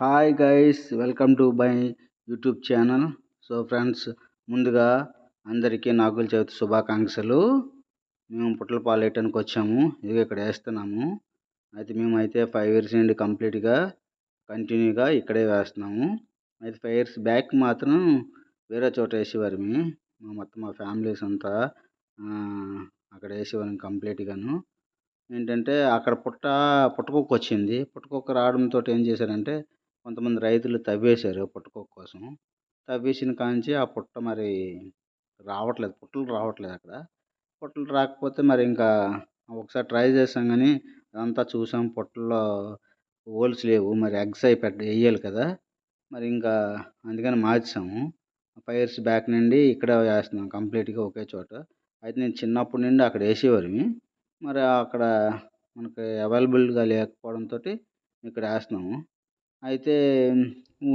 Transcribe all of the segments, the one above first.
Hi guys welcome to my YouTube channel so friends ముందుగా అందరికీ నాగుల చవితి శుభాకాంక్షలు. మేము పుట్టలపాలు వేయటానికి వచ్చాము. ఇదిగో ఇక్కడ వేస్తున్నాము. అయితే మేమైతే ఫైవ్ ఇయర్స్ నుండి కంప్లీట్గా కంటిన్యూగా ఇక్కడే వేస్తున్నాము. అయితే ఫైవ్ ఇయర్స్ బ్యాక్ మాత్రం వేరే చోట వేసేవారిమి మా. మొత్తం మా ఫ్యామిలీస్ అంతా అక్కడ వేసేవాళ్ళం కంప్లీట్గాను ఏంటంటే అక్కడ పుట్ట పుట్టకొక్క వచ్చింది పుట్టకొక్క రావడంతో ఏం చేశారంటే కొంతమంది రైతులు తవ్వేశారు పుట్టకుక్క కోసం. తవ్వేసిన కాంచి ఆ పుట్ట మరి రావట్లేదు. పుట్టలు రావట్లేదు అక్కడ. పుట్టలు రాకపోతే మరి ఇంకా ఒకసారి ట్రై చేసాం కానీ అదంతా చూసాం పుట్టల్లో హోల్స్ లేవు. మరి ఎగ్స్ అయి పెట్ట వేయాలి కదా. మరి ఇంకా అందుకని మార్చాము. పైర్స్ బ్యాక్ నుండి ఇక్కడ వేస్తున్నాం కంప్లీట్గా ఒకే చోట. అయితే నేను చిన్నప్పటి నుండి అక్కడ వేసేవారిని. మరి అక్కడ మనకి అవైలబుల్గా లేకపోవడంతో ఇక్కడ వేస్తున్నాము. అయితే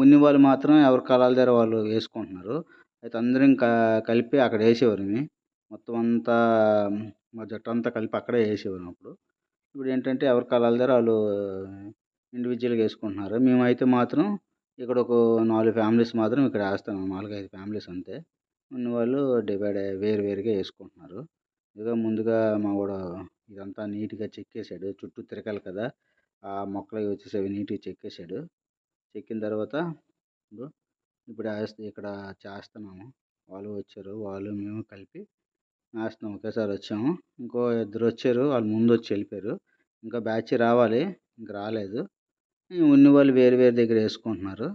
ఉన్ని వాళ్ళు మాత్రం ఎవరి కలాల దగ్గర వాళ్ళు వేసుకుంటున్నారు. అయితే అందరం క కలిపి అక్కడ వేసేవారిని మొత్తం అంతా మా జట్టు అంతా కలిపి అక్కడే వేసేవాళ్ళం అప్పుడు. ఇప్పుడు ఏంటంటే ఎవరి కలాల దగ్గర వాళ్ళు ఇండివిజువల్గా వేసుకుంటున్నారు. మేమైతే మాత్రం ఇక్కడ ఒక నాలుగు ఫ్యామిలీస్ మాత్రం ఇక్కడ వేస్తాం. నాలుగు ఐదు ఫ్యామిలీస్ అంతే. ఉన్న వాళ్ళు డివైడ్ వేరు వేరుగా వేసుకుంటున్నారు. ఇదిగో ముందుగా మావాడు ఇదంతా నీట్గా చెక్కేసాడు చుట్టూ తిరగాలి కదా. ఆ మొక్కలు అవి నీట్గా చెక్కేసాడు. చెక్కిన తర్వాత ఇప్పుడు ఇక్కడ చేస్తున్నాము. వాళ్ళు వచ్చారు. వాళ్ళు మేము కలిపి వేస్తున్నాం ఒకేసారి వచ్చాము. ఇంకో ఇద్దరు వచ్చారు. వాళ్ళు ముందు వచ్చి వెళ్ళిపోయారు. ఇంకా బ్యాచ్ రావాలి. ఇంకా రాలేదు. ఉన్న వాళ్ళు వేరు వేరు దగ్గర వేసుకుంటున్నారు.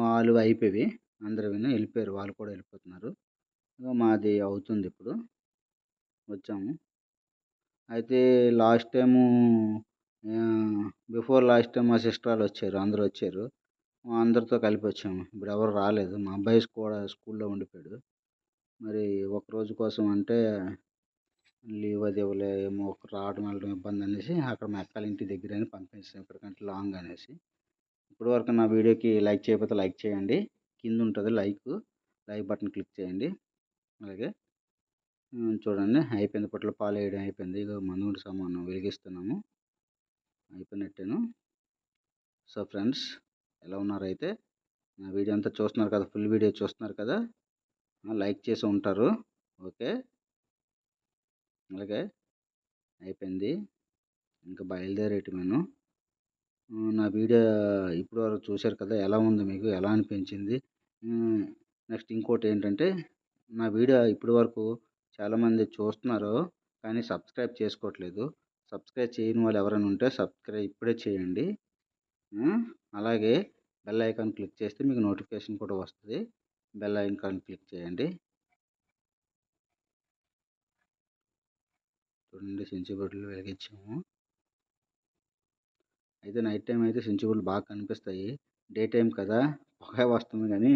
వాళ్ళు అయిపోయి అందరూ వెళ్ళిపోయారు. వాళ్ళు కూడా వెళ్ళిపోతున్నారు. మాది అవుతుంది ఇప్పుడు. వచ్చాము. అయితే last time before last time మా సిస్టర్ వాళ్ళు వచ్చారు అందరూ వచ్చారు. అందరితో కలిపి వచ్చాము. ఇప్పుడు ఎవరు రాలేదు. మా అబ్బాయి కూడా స్కూల్లో ఉండిపోయాడు. మరి ఒక రోజు కోసం అంటే లీవ్ అది ఇవ్వలేమో రావడం వెళ్ళడం ఇబ్బంది అనేసి అక్కడ మా అక్కల ఇంటి దగ్గర అని పంపించాం ఇక్కడికంటే లాంగ్ అనేసి. ఇప్పటి వరకు నా వీడియోకి లైక్ చేయకపోతే లైక్ చేయండి. కింద ఉంటుంది లైక్ లైక్ బటన్ క్లిక్ చేయండి. అలాగే చూడండి. అయిపోయింది. పుట్ల పాలు వేయడం అయిపోయింది. ఇక మందు సామాను వెలిగిస్తున్నాము. అయిపోయినట్టేను. సో ఫ్రెండ్స్ ఎలా ఉన్నారు అయితే? నా వీడియో అంతా చూస్తున్నారు కదా ఫుల్ వీడియో చూస్తున్నారు కదా లైక్ చేసి ఉంటారు. ఓకే? అలాగే అయిపోయింది. ఇంకా బయలుదేరేటమేను నా వీడియో ఇప్పుడు వరకు చూశారు కదా ఎలా ఉంది మీకు ఎలా అనిపించింది? నెక్స్ట్ ఇంకోటి ఏంటంటే నా వీడియో ఇప్పటి వరకు చాలామంది చూస్తున్నారు కానీ సబ్స్క్రైబ్ చేసుకోవట్లేదు. సబ్స్క్రైబ్ చేయని వాళ్ళు ఎవరైనా ఉంటే సబ్స్క్రైబ్ ఇప్పుడే చేయండి. అలాగే బెల్ ఐకాన్ క్లిక్ చేస్తే మీకు నోటిఫికేషన్ కూడా వస్తుంది. బెల్ ఐకాన్ క్లిక్ చేయండి. చూడండి సెంచుబుడ్లు వెలిగించాము. అయితే నైట్ టైం అయితే సెంచుబుడ్లు బాగా కనిపిస్తాయి. డే టైం కదా పొగ వస్తుంది కానీ